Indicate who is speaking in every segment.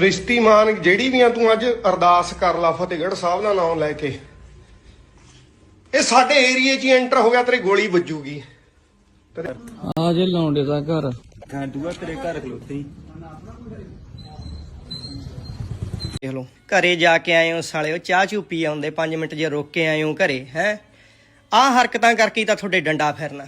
Speaker 1: ਰਿਸ਼ਤੀ ਮਾਨ ਜਿਹੜੀ ਵੀ ਆ ਤੂੰ ਅੱਜ ਅਰਦਾਸ ਕਰ ਲਾ ਫਤਿਹਗੜ੍ਹ ਸਾਹਿਬ ਦਾ ਨਾਮ ਲੈ ਕੇ। ਇਹ ਸਾਡੇ ਏਰੀਏ 'ਚ ਐਂਟਰ ਹੋ ਗਿਆ ਤੇਰੀ ਗੋਲੀ ਵੱਜੂਗੀ।
Speaker 2: ਆ ਜੇ ਲੌਂਡੇ ਦਾ ਘਰ।
Speaker 3: ਗਾਂਡੂਆ ਤੇਰੇ ਘਰ ਖਲੋਤੇ
Speaker 4: ਦੇਖ ਲਓ ਘਰੇ ਜਾ ਕੇ ਆਏ ਹੋ ਸਾਲਿਓ ਚਾਹ ਚੂ ਪੀ ਆਉਂਦੇ 5 ਮਿੰਟ ਜੇ ਰੁਕ ਕੇ ਆਏ ਹੋ ਘਰੇ ਹੈ? ਆਹ ਹਰਕਤਾਂ ਕਰਕੇ ਤਾਂ ਤੁਹਾਡੇ ਡੰਡਾ ਫਿਰਨਾ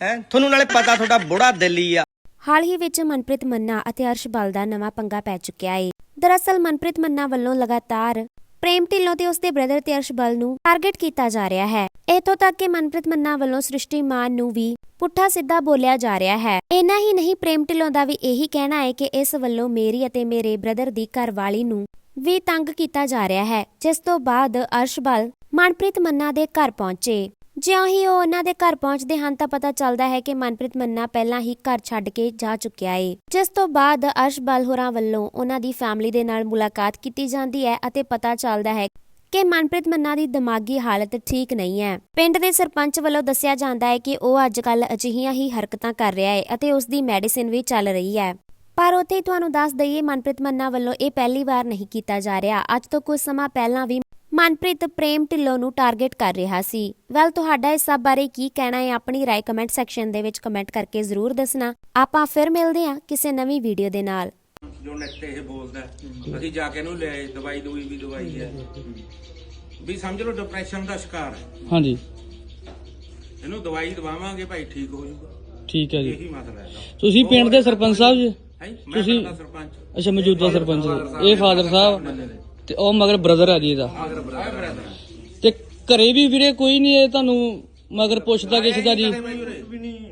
Speaker 4: ਹੈ? ਤੁਹਾਨੂੰ ਨਾਲੇ ਪਤਾ ਤੁਹਾਡਾ ਬੁੜਾ ਦਿੱਲੀ ਆ।
Speaker 5: ਹਾਲ ਹੀ ਵਿੱਚ ਮਨਪ੍ਰੀਤ ਮੰਨਾ ਅਤੇ ਅਰਸ਼ ਬਲ ਦਾ ਨਵਾਂ ਪੰਗਾ ਪੈ ਚੁੱਕਿਆ ਏ। ਦਰਅਸਲ ਮਨਪ੍ਰੀਤ ਮੰਨਾ ਵੱਲੋਂ ਲਗਾਤਾਰ ਪ੍ਰੇਮ ਢਿੱਲੋਂ ਤੇ ਉਸਦੇ ਬ੍ਰਦਰ ਤੇ ਅਰਸ਼ ਬਲ ਨੂੰ ਟਾਰਗੇਟ ਕੀਤਾ ਜਾ ਰਿਹਾ ਹੈ। ਇਥੋਂ ਤੱਕ ਕਿ ਮਨਪ੍ਰੀਤ ਮੰਨਾ ਵੱਲੋਂ ਸ੍ਰਿਸ਼ਟੀ ਮਾਨ ਨੂੰ ਵੀ ਪੁੱਠਾ ਸਿੱਧਾ ਬੋਲਿਆ ਜਾ ਰਿਹਾ ਹੈ। ਇੰਨਾ ਹੀ ਨਹੀਂ, ਪ੍ਰੇਮ ਢਿੱਲੋਂ ਦਾ ਵੀ ਇਹੀ ਕਹਿਣਾ ਹੈ ਕਿ ਇਸ ਵੱਲੋਂ ਮੇਰੀ ਅਤੇ ਮੇਰੇ ਬ੍ਰਦਰ ਦੀ ਘਰਵਾਲੀ ਨੂੰ ਵੀ ਤੰਗ ਕੀਤਾ ਜਾ ਰਿਹਾ ਹੈ, ਜਿਸ ਤੋਂ ਬਾਅਦ ਅਰਸ਼ ਬਲ ਮਨਪ੍ਰੀਤ ਮੰਨਾ ਦੇ ਘਰ ਪਹੁੰਚੇ। ਜਿਉਂ ਹੀ ਉਹ ਉਹਨਾਂ ਦੇ ਘਰ ਪਹੁੰਚਦੇ ਹਨ ਤਾਂ ਪਤਾ ਚੱਲਦਾ ਹੈ ਕਿ ਮਨਪ੍ਰੀਤ ਮੰਨਾ ਪਹਿਲਾਂ ਹੀ ਘਰ ਛੱਡ ਕੇ ਜਾ ਚੁੱਕਿਆ ਏ। ਜਿਸ ਤੋਂ ਬਾਅਦ ਅਰਸ਼ ਹੋਰਾਂ ਵੱਲੋਂ ਉਹਨਾਂ ਦੀ ਫੈਮਿਲੀ ਦੇ ਨਾਲ ਮੁਲਾਕਾਤ ਕੀਤੀ ਜਾਂਦੀ ਹੈ ਅਤੇ ਪਤਾ ਚੱਲਦਾ ਹੈ ਕਿ ਮਨਪ੍ਰੀਤ ਮੰਨਾ ਦੀ ਦਿਮਾਗੀ ਹਾਲਤ ਠੀਕ ਨਹੀਂ ਹੈ। ਪਿੰਡ ਦੇ ਸਰਪੰਚ ਵੱਲੋਂ ਦੱਸਿਆ ਜਾਂਦਾ ਹੈ ਕਿ ਉਹ ਅੱਜਕੱਲ ਅਜਿਹੀਆਂ ਹੀ ਹਰਕਤਾਂ ਕਰ ਰਿਹਾ ਹੈ ਅਤੇ ਉਸ ਦੀ ਮੈਡੀਸਿਨ ਵੀ ਚੱਲ ਰਹੀ ਹੈ। ਪਰ ਉੱਥੇ ਤੁਹਾਨੂੰ ਦੱਸ ਦਈਏ ਮਨਪ੍ਰੀਤ ਮੰਨਾ ਵੱਲੋਂ ਇਹ ਪਹਿਲੀ ਵਾਰ ਨਹੀਂ ਕੀਤਾ ਜਾ ਰਿਹਾ। ਅੱਜ ਤੋਂ ਕੁਝ ਸਮਾਂ ਪਹਿਲਾਂ ਵੀ ਮਨਪ੍ਰੀਤ ਪ੍ਰੇਮ ਢਿੱਲੋਂ ਨੂੰ ਟਾਰਗੇਟ ਕਰ ਰਿਹਾ ਸੀ। ਵੈਲ ਤੁਹਾਡਾ ਇਸ ਸਭ ਬਾਰੇ ਕੀ ਕਹਿਣਾ ਹੈ? ਆਪਣੀ ਰਾਏ ਕਮੈਂਟ ਸੈਕਸ਼ਨ ਦੇ ਵਿੱਚ ਕਮੈਂਟ ਕਰਕੇ ਜ਼ਰੂਰ ਦੱਸਣਾ। ਆਪਾਂ ਫਿਰ ਮਿਲਦੇ ਹਾਂ ਕਿਸੇ ਨਵੀਂ ਵੀਡੀਓ ਦੇ ਨਾਲ।
Speaker 6: ਜੋ ਨੈਟ ਤੇ ਇਹ ਬੋਲਦਾ। ਅਸੀਂ ਜਾ ਕੇ ਇਹਨੂੰ ਲੈ ਆਏ, ਦਵਾਈ ਦੂਈ ਵੀ ਦਵਾਈ ਹੈ। ਵੀ ਸਮਝ ਲਓ ਡਿਪਰੈਸ਼ਨ ਦਾ ਸ਼ਿਕਾਰ ਹੈ।
Speaker 2: ਹਾਂਜੀ।
Speaker 6: ਇਹਨੂੰ ਦਵਾਈ ਦਵਾਵਾਂਗੇ ਭਾਈ ਠੀਕ ਹੋ ਜਾਊਗਾ।
Speaker 2: ਠੀਕ ਹੈ ਜੀ।
Speaker 6: ਇਹੀ ਮਸਲਾ ਹੈ
Speaker 2: ਤੁਸੀਂ ਪਿੰਡ ਦੇ ਸਰਪੰਚ ਸਾਹਿਬ ਜੀ?
Speaker 6: ਹੈ? ਮੈਂ
Speaker 2: ਤੁਸੀਂ-
Speaker 6: ਪਿੰਡ ਦਾ ਸਰਪੰਚ।
Speaker 2: ਅੱਛਾ ਮੌਜੂਦਾ ਸਰਪੰਚ ਜੀ। ਇਹ ਫਾਦਰ ਸਾਹਿਬ? ਤੇ ਉਹ ਮਗਰ ਬ੍ਰਦਰ ਆ ਜੀ ਇਹਦਾ। ਤੇ ਘਰੇ ਵੀ ਵੀਰੇ ਕੋਈ ਨਹੀਂ ਇਹ ਤੁਹਾਨੂੰ ਮਗਰ ਪੁੱਛਦਾ ਕਿਸੇ ਦਾ ਜੀ।
Speaker 6: ਵੀ ਨਹੀਂ